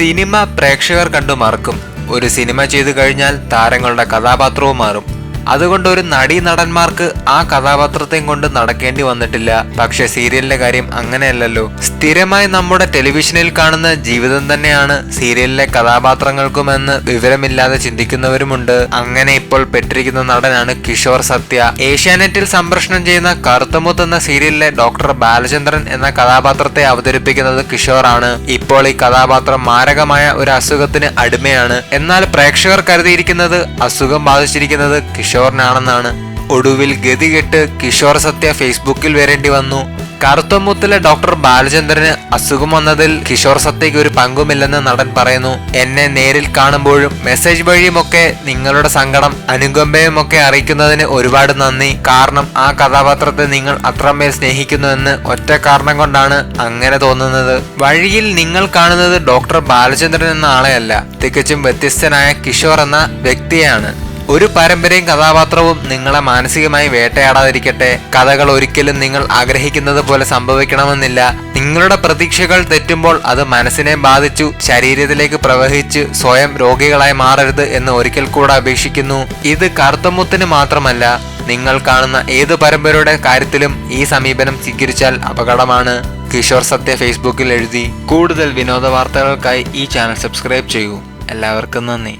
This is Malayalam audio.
സിനിമ പ്രേക്ഷകർ കണ്ടു മറക്കും. ഒരു സിനിമ ചെയ്തു കഴിഞ്ഞാൽ താരങ്ങളുടെ കഥാപാത്രവും മാറും. അതുകൊണ്ട് ഒരു നടി നടന്മാർക്ക് ആ കഥാപാത്രത്തെയും കൊണ്ട് നടക്കേണ്ടി വന്നിട്ടില്ല. പക്ഷെ സീരിയലിന്റെ കാര്യം അങ്ങനെയല്ലല്ലോ. സ്ഥിരമായി നമ്മുടെ ടെലിവിഷനിൽ കാണുന്ന ജീവിതം തന്നെയാണ് സീരിയലിലെ കഥാപാത്രങ്ങൾക്കുമെന്ന് വിവരമില്ലാതെ ചിന്തിക്കുന്നവരുമുണ്ട്. അങ്ങനെ ഇപ്പോൾ പെട്ടിരിക്കുന്ന നടനാണ് കിഷോർ സത്യ. ഏഷ്യാനെറ്റിൽ സംപ്രഷണം ചെയ്യുന്ന കറുത്തമുത്ത് എന്ന സീരിയലിലെ ഡോക്ടർ ബാലചന്ദ്രൻ എന്ന കഥാപാത്രത്തെ അവതരിപ്പിക്കുന്നത് കിഷോറാണ്. ഇപ്പോൾ ഈ കഥാപാത്രം മാരകമായ ഒരു അസുഖത്തിന് അടിമയാണ്. എന്നാൽ പ്രേക്ഷകർ കരുതിയിരിക്കുന്നത് അസുഖം ബാധിച്ചിരിക്കുന്നത് കിഷോറിനാണെന്നാണ് ഒടുവിൽ ഗതികെട്ട് കിഷോർ സത്യ ഫേസ്ബുക്കിൽ വരേണ്ടി വന്നു. കറുത്തമുത്തിലെ ഡോക്ടർ ബാലചന്ദ്രന് അസുഖം വന്നതിൽ കിഷോർ സത്യയ്ക്ക് ഒരു പങ്കുമില്ലെന്ന് നടൻ പറയുന്നു. എന്നെ നേരിൽ കാണുമ്പോഴും മെസ്സേജ് വഴിയുമൊക്കെ നിങ്ങളുടെ സങ്കടം അനുകമ്പയും ഒക്കെ അറിയിക്കുന്നതിന് ഒരുപാട് നന്ദി. കാരണം ആ കഥാപാത്രത്തെ നിങ്ങൾ അത്രമേൽ സ്നേഹിക്കുന്നുവെന്ന് ഒറ്റ കാരണം കൊണ്ടാണ് അങ്ങനെ തോന്നുന്നത്. വഴിയിൽ നിങ്ങൾ കാണുന്നത് ഡോക്ടർ ബാലചന്ദ്രൻ എന്ന ആളെയല്ല തികച്ചും വ്യത്യസ്തനായ കിഷോർ എന്ന വ്യക്തിയാണ്. ഒരു പരമ്പരയും കഥാപാത്രവും നിങ്ങളെ മാനസികമായി വേട്ടയാടാതിരിക്കട്ടെ. കഥകൾ ഒരിക്കലും നിങ്ങൾ ആഗ്രഹിക്കുന്നത് പോലെ സംഭവിക്കണമെന്നില്ല. നിങ്ങളുടെ പ്രതീക്ഷകൾ തെറ്റുമ്പോൾ അത് മനസ്സിനെ ബാധിച്ചു ശരീരത്തിലേക്ക് പ്രവഹിച്ച് സ്വയം രോഗികളായി മാറരുത് എന്ന് ഒരിക്കൽ കൂടെ അപേക്ഷിക്കുന്നു. ഇത് കറുത്തമുത്തിന് മാത്രമല്ല നിങ്ങൾ കാണുന്ന ഏത് പരമ്പരയുടെ കാര്യത്തിലും ഈ സമീപനം സ്വീകരിച്ചാൽ അപകടമാണ്. കിഷോർ സത്യ ഫേസ്ബുക്കിൽ എഴുതി. കൂടുതൽ വിനോദ വാർത്തകൾക്കായി ഈ ചാനൽ സബ്സ്ക്രൈബ് ചെയ്യൂ. എല്ലാവർക്കും നന്ദി.